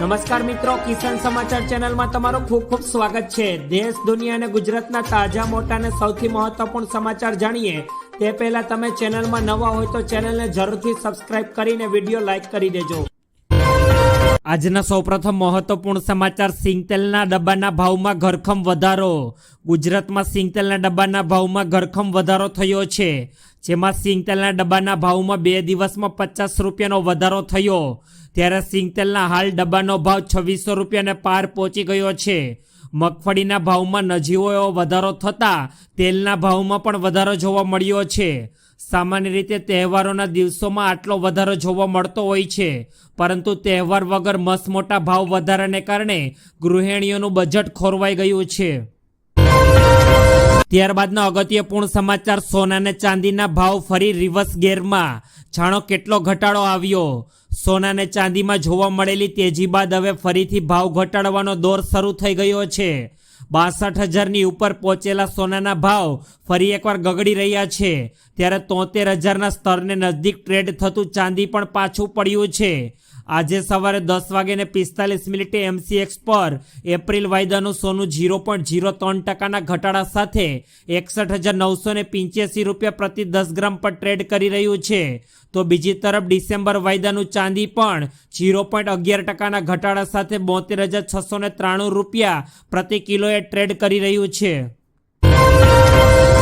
નમસ્કાર મિત્રો, કિસાન સમાચાર ચેનલમાં તમારું ખૂબ ખૂબ સ્વાગત છે. દેશ, દુનિયા અને ગુજરાતના તાજા, મોટા અને સૌથી મહત્વપૂર્ણ સમાચાર જાણીએ. તે પહેલા તમે ચેનલમાં નવા હોય તો ચેનલને જરૂરથી સબસ્ક્રાઇબ કરીને વીડિયો લાઈક કરી દેજો. આજના સૌપ્રથમ મહત્વપૂર્ણ સમાચાર સિંગતેલના ડબ્બાના ભાવમાં ઘરખમ વધારો. ગુજરાતમાં સિંગતેલના ડબ્બાના ભાવમાં ઘરખમ વધારો થયો છે. જેમાં સિંગતેલના ડબ્બાના ભાવમાં બે દિવસમાં પચાસ રૂપિયાનો વધારો થયો. ત્યારે સિંગતેલના હાલ ડબ્બાનો ભાવ છવ્વીસો રૂપિયાને પાર પહોંચી ગયો છે. મગફળીના ભાવમાં નજીવો એવો વધારો થતાં તેલના ભાવમાં પણ વધારો જોવા મળ્યો છે. સામાન્ય રીતે તહેવારોના દિવસોમાં આટલો વધારો જોવા મળતો હોય છે, પરંતુ તહેવાર વગર મસમોટા મોટા ભાવ વધારાને કારણે ગૃહિણીઓનું બજેટ ખોરવાઈ ગયું છે. ત્યારબાદના અગત્યપૂર્ણ સમાચાર સોના અને ચાંદીના ભાવ ફરી રિવર્સ ગેરમાં. જાણો કેટલો ઘટાડો આવ્યો? સોના અને ચાંદીમાં જોવા મળેલી તેજી બાદ હવે ફરીથી ભાવ ઘટાડવાનો દોર શરૂ થઈ ગયો છે. બાસઠ હજારની ઉપર પહોંચેલા સોનાના ભાવ ફરી એકવાર ગગડી રહ્યા છે. ત્યારે તોતેર હજારના સ્તરને નજદીક ટ્રેડ થતું ચાંદી પણ પાછું પડ્યું છે. આજે સવારે દસ વાગ્યાને પિસ્તાલીસ મિનિટે એમસીએક્સ પર એપ્રિલ વાયદાનું સોનું ઝીરો પોઈન્ટ ઝીરો ત્રણ ટકાના ઘટાડા સાથે એકસઠ હજાર નવસો ને પિંચ્યાસી રૂપિયા પ્રતિ દસ ગ્રામ પર ટ્રેડ કરી રહ્યું છે. તો બીજી તરફ ડિસેમ્બર વાયદાનું ચાંદી પણ ઝીરો પોઈન્ટ અગિયાર ટકાના ઘટાડા સાથે બોતેર હજાર છસો ને ત્રાણું રૂપિયા પ્રતિ કિલોએ ટ્રેડ કરી રહ્યું છે.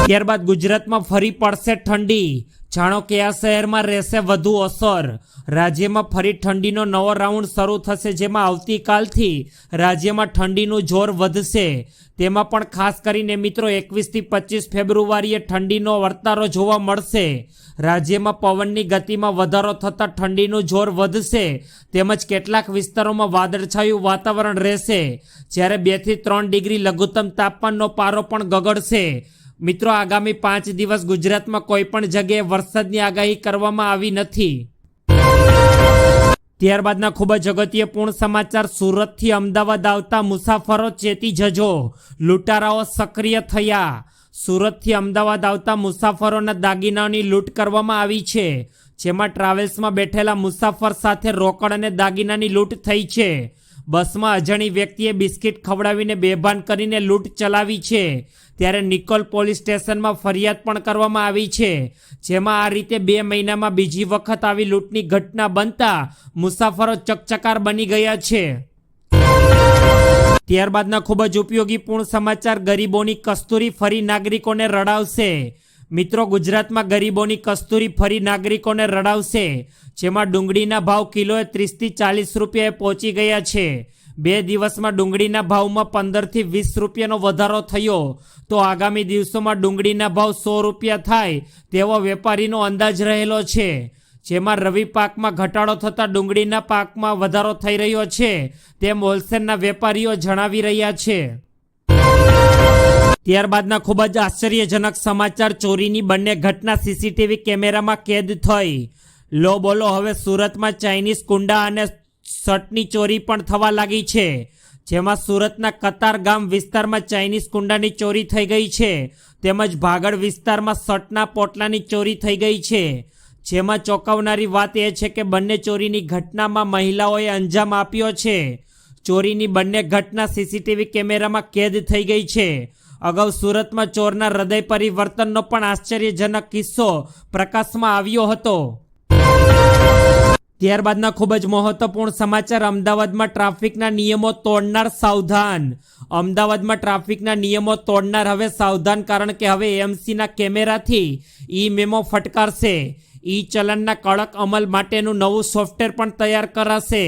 ત્યારબાદ ગુજરાતમાં ફરી પડશે ઠંડી. જાણો કે આ શહેરમાં રહેશે વધુ અસર. રાજ્યમાં ફરી ઠંડીનો નવો રાઉન્ડ શરૂ થશે, જેમાં આવતીકાલથી રાજ્યમાં ઠંડીનું જોર વધશે. તેમાં પણ ખાસ કરીને મિત્રો, એકવીસથી પચીસ ફેબ્રુઆરીએ ઠંડીનો વર્તારો જોવા મળશે. રાજ્યમાં પવનની ગતિમાં વધારો થતાં ઠંડીનું જોર વધશે. તેમજ કેટલાક વિસ્તારોમાં વાદળછાયું વાતાવરણ રહેશે. જ્યારે બેથી ત્રણ ડિગ્રી લઘુત્તમ તાપમાનનો પારો પણ ગગડશે. મિત્રો, આગામી પાંચ દિવસ ગુજરાતમાં કોઈ પણ જગ્યાએ વરસાદની આગાહી કરવામાં આવી નથી. ત્યારબાદના ખૂબ જ અગત્યપૂર્ણ સમાચાર સુરતથી અમદાવાદ આવતા મુસાફરો ચેતી જજો. લૂંટારાઓ સક્રિય થયા. સુરતથી અમદાવાદ આવતા મુસાફરોના દાગીનાઓની લૂંટ કરવામાં આવી છે, જેમાં ટ્રાવેલ્સમાં બેઠેલા મુસાફર સાથે રોકડ અને દાગીનાની લૂંટ થઈ છે. બસમાં અજાણી વ્યક્તિએ બિસ્કિટ ખવડાવીને બેભાન કરીને લૂંટ ચલાવી છે. ત્યારે નિકોલ પોલીસ સ્ટેશનમાં ફરિયાદ પણ કરવામાં આવી છે. જેમાં આ રીતે બે મહિનામાં બીજી વખત આવી લૂંટની ઘટના બનતા મુસાફરો ચકચકાર બની ગયા છે. ત્યારબાદના ખૂબ જ ઉપયોગીપૂર્ણ સમાચાર ગરીબોની કસ્તુરી ફરી નાગરિકોને રડાવશે. મિત્રો, ગુજરાતમાં ગરીબોની કસ્તુરી ફરી નાગરિકોને રડાવશે, જેમાં ડુંગળીના ભાવ કિલોએ ત્રીસથી ચાલીસ રૂપિયાએ પહોંચી ગયા છે. બે દિવસમાં ડુંગળીના ભાવમાં પંદરથી વીસ રૂપિયાનો વધારો થયો. તો આગામી દિવસોમાં ડુંગળીના ભાવ સો રૂપિયા થાય તેવો વેપારીનો અંદાજ રહેલો છે. જેમાં રવિ પાકમાં ઘટાડો થતાં ડુંગળીના પાકમાં વધારો થઈ રહ્યો છે, તેમ હોલસેલના વેપારીઓ જણાવી રહ્યા છે. ત્યારબાદના ખૂબ જ આશ્ચર્યજનક સમાચાર, ચોરીની બંને ઘટના સીસીટીવી કેમેરામાં કેદ થઈ. લો બોલો, હવે સુરતમાં ચાઇનીઝ કુંડા અને શર્ટની ચોરી પણ થવા લાગી છે. જેમાં સુરતના કતાર ગામ વિસ્તારમાં ચાઇનીઝ કુંડાની ચોરી થઈ ગઈ છે. તેમજ ભાગળ વિસ્તારમાં શર્ટના પોટલાની ચોરી થઈ ગઈ છે. જેમાં ચોંકાવનારી વાત એ છે કે બંને ચોરીની ઘટનામાં મહિલાઓએ અંજામ આપ્યો છે. ચોરીની બંને ઘટના સીસીટીવી કેમેરામાં કેદ થઈ ગઈ છે. અગાઉ સુરતમાં ચોરના હૃદય પરિવર્તનનો પણ આશ્ચર્યજનક કિસ્સો પ્રકાશમાં આવ્યો હતો. ત્યારબાદના ખૂબ જ મહત્વપૂર્ણ સમાચાર અમદાવાદમાં ટ્રાફિકના નિયમો તોડનાર સાવધાન. અમદાવાદમાં ટ્રાફિકના નિયમો તોડનાર હવે સાવધાન કારણ કે હવે એમસીના કેમેરાથી ઈ મેમો ફટકારશે. ઈ ચલણના કડક અમલ માટેનું નવું સોફ્ટવેર પણ તૈયાર કરાશે.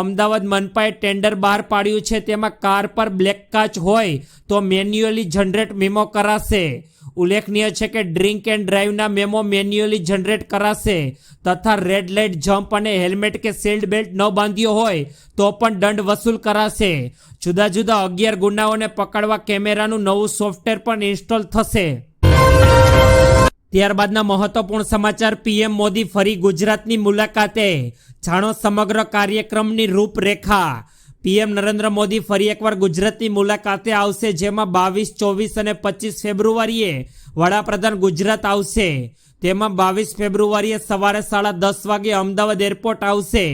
અમદાવાદ મનપાએ ટેન્ડર બહાર પાડ્યું છે, તેમાં કાર પર બ્લેક કાચ હોય તો મેન્યુઅલી જનરેટ મેમો કરાશે. ઉલ્લેખનીય છે કે ડ્રિંક એન્ડ ડ્રાઈવના મેમો મેન્યુઅલી જનરેટ કરાશે તથા રેડ લાઇટ જમ્પ અને હેલ્મેટ કે સીલ્ડ બેલ્ટ ન બાંધ્યો હોય તો પણ દંડ વસૂલ કરાશે. જુદા જુદા અગિયાર ગુનાઓને પકડવા કેમેરાનું નવું સોફ્ટવેર પણ ઇન્સ્ટોલ થશે. ત્યારબાદના મહત્વપૂર્ણ સમાચાર, પીએમ મોદી ફરી ગુજરાતની મુલાકાતે. જાણો સમગ્ર કાર્યક્રમની રૂપરેખા. પીએમ નરેન્દ્ર મોદી ફરી એકવાર ગુજરાતની મુલાકાતે આવશે, જેમાં બાવીસ, ચોવીસ અને પચીસ ફેબ્રુઆરીએ વડાપ્રધાન ગુજરાત આવશે. તેમાં બાવીસ ફેબ્રુઆરીએ સવારે સાડા દસ વાગે અમદાવાદ એરપોર્ટ આવશે.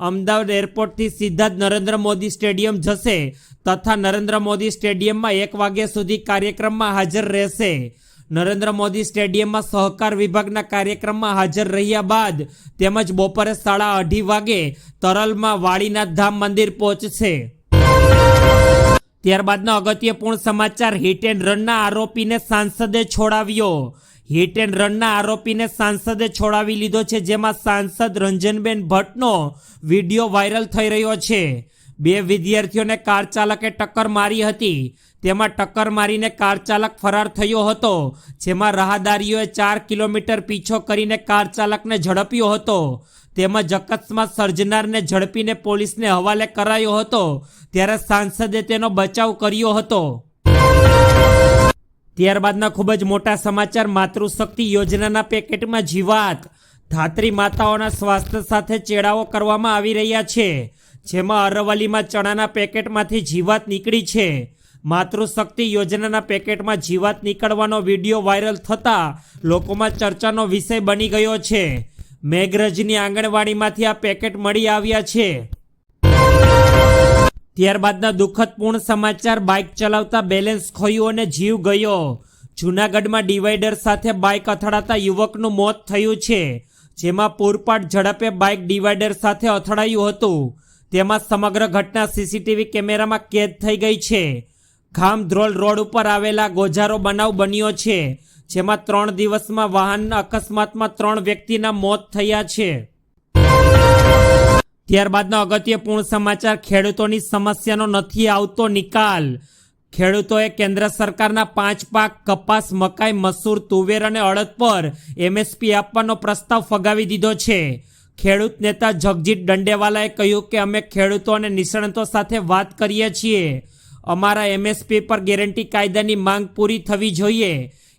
અમદાવાદ એરપોર્ટથી સીધા જ નરેન્દ્ર મોદી સ્ટેડિયમ જશે તથા નરેન્દ્ર મોદી સ્ટેડિયમમાં એક વાગ્યા સુધી કાર્યક્રમમાં હાજર રહેશે. નરેન્દ્ર મોદી સ્ટેડિયમમાં સહકાર વિભાગના કાર્યક્રમમાં હાજર રહ્યા બાદ તેમજ બપોરે સાડા અઢી વાગે તરલમાં વાળીનાથ ધામ મંદિર પહોંચશે. ત્યારબાદના અગત્યપૂર્ણ સમાચાર હિટ એન્ડ રનના આરોપીને સાંસદે છોડાવ્યો. હિટ એન્ડ રનના આરોપીને સાંસદે છોડાવી લીધો છે, જેમાં સાંસદ રંજનબેન ભટ્ટનો વીડિયો વાયરલ થઈ રહ્યો છે. બે વિદ્યાર્થીઓને કાર ચાલકે ટક્કર મારી હતી. તેમાં ટક્કર મારીને કાર ચાલક ફરાર થયો હતો, જેમાં રાહદારીઓએ ચાર કિલોમીટર પીછો કરીને કાર ચાલકને ઝડપ્યો હતો. તેમજ અકસ્માત સર્જનારને ઝડપીને પોલીસને હવાલે કરાયો હતો, ત્યારે સાંસદે તેનો બચાવ કર્યો હતો. ત્યારબાદના ખૂબ જ મોટા સમાચાર, માતૃશક્તિ યોજનાના પેકેટમાં જીવાત. ધાત્રી માતાઓના સ્વાસ્થ્ય સાથે ચેડાઓ કરવામાં આવી રહ્યા છે. જેમાં અરવલ્લીમાં ચણાના પેકેટમાંથી જીવાત નીકળી છે. માતૃશક્તિ યોજનાના પેકેટમાં જીવાત નીકળવાનો વીડિયો વાયરલ થતાં લોકોમાં ચર્ચાનો વિષય બની ગયો છે. મેઘરજની આંગણવાડીમાંથી આ પેકેટ મળી આવ્યા છે. ત્યારબાદના દુઃખદપૂર્ણ સમાચાર, બાઇક ચલાવતા બેલેન્સ ખોયું અને જીવ ગયો. જૂનાગઢમાં ડિવાઈડર સાથે બાઇક અથડાતા યુવકનું મોત થયું છે. જેમાં પૂરપાટ ઝડપે બાઇક ડિવાઈડર સાથે અથડાયું હતું. તેમાં સમગ્ર ઘટના સીસીટીવી કેમેરામાં કેદ થઈ ગઈ છે. ખામધ્રોલ રોડ ઉપર આવેલા ગોજારો બનાવ બન્યો છે, જેમાં ત્રણ દિવસમાં વાહન અકસ્માતમાં ત્રણ વ્યક્તિના મોત થયા છે. ત્યારબાદના અગત્યપૂર્ણ સમાચાર, ખેડૂતોની સમસ્યાનો નથી આવતો નિકાલ. ખેડૂતોએ કેન્દ્ર સરકારના પાંચ પાક, કપાસ, મકાઈ, મસૂર, તુવેર અને અડદ પર એમએસપી આપવાનો પ્રસ્તાવ ફગાવી દીધો છે. ખેડૂત નેતા જગજીત દંડેવાલાએ કહ્યું કે અમે ખેડૂતો અને નિષ્ણાતો સાથે વાત કરીએ છીએ. અમારા એમએસપી પર ગેરંટી કાયદાની માંગ પૂરી થવી જોઈએ.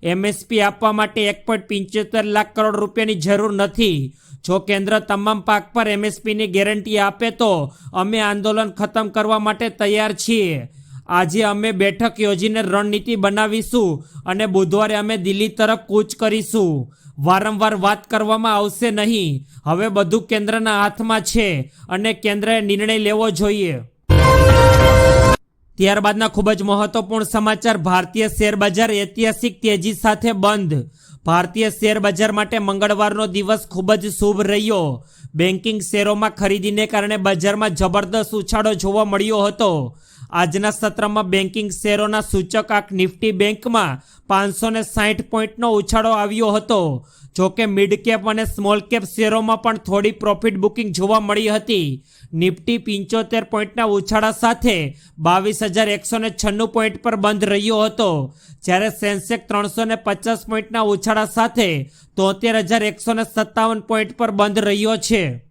એમએસપી આપવા માટે એક પોઈન્ટ પંચોતેર લાખ કરોડ રૂપિયાની જરૂર નથી. જો કેન્દ્ર તમામ પાક પર એમએસપીની ગેરંટી આપે તો અમે આંદોલન ખતમ કરવા માટે તૈયાર છીએ. આજે અમે બેઠક યોજીને રણનીતિ બનાવીશું અને બુધવારે અમે દિલ્હી તરફ કૂચ કરીશું. વારંવાર વાત કરવામાં આવશે નહીં. હવે બધું કેન્દ્રના હાથમાં છે અને કેન્દ્રએ નિર્ણય લેવો જોઈએ. ત્યારબાદના ખૂબ જ મહત્વપૂર્ણ સમાચાર, ભારતીય શેર બજાર ઐતિહાસિક તેજી સાથે બંધ. ભારતીય શેર બજાર માટે મંગળવારનો દિવસ ખૂબ જ શુભ રહ્યો. બેન્કિંગ શેરોમાં ખરીદીને કારણે બજારમાં જબરદસ્ત ઉછાળો જોવા મળ્યો હતો. આજના સત્રમાં બેન્કિંગ શેરોના સૂચક આંક નિફ્ટી બેંકમાં પાંચસો ને સાહીઠ પોઈન્ટનો ઉછાળો આવ્યો હતો. જોકે મિડ કેપ અને સ્મોલ કેપ શેરોમાં પણ થોડી પ્રોફિટ બુકિંગ જોવા મળી હતી. નિફ્ટી પંચોતેર પોઈન્ટના ઉછાળા સાથે બાવીસ હજાર એકસો ને છન્નું પોઈન્ટ પર બંધ રહ્યો હતો. જ્યારે સેન્સેક ત્રણસો ને પચાસ પોઈન્ટના ઉછાળા સાથે તોતેર હજાર એકસો ને સત્તાવન પોઈન્ટ પર બંધ રહ્યો છે.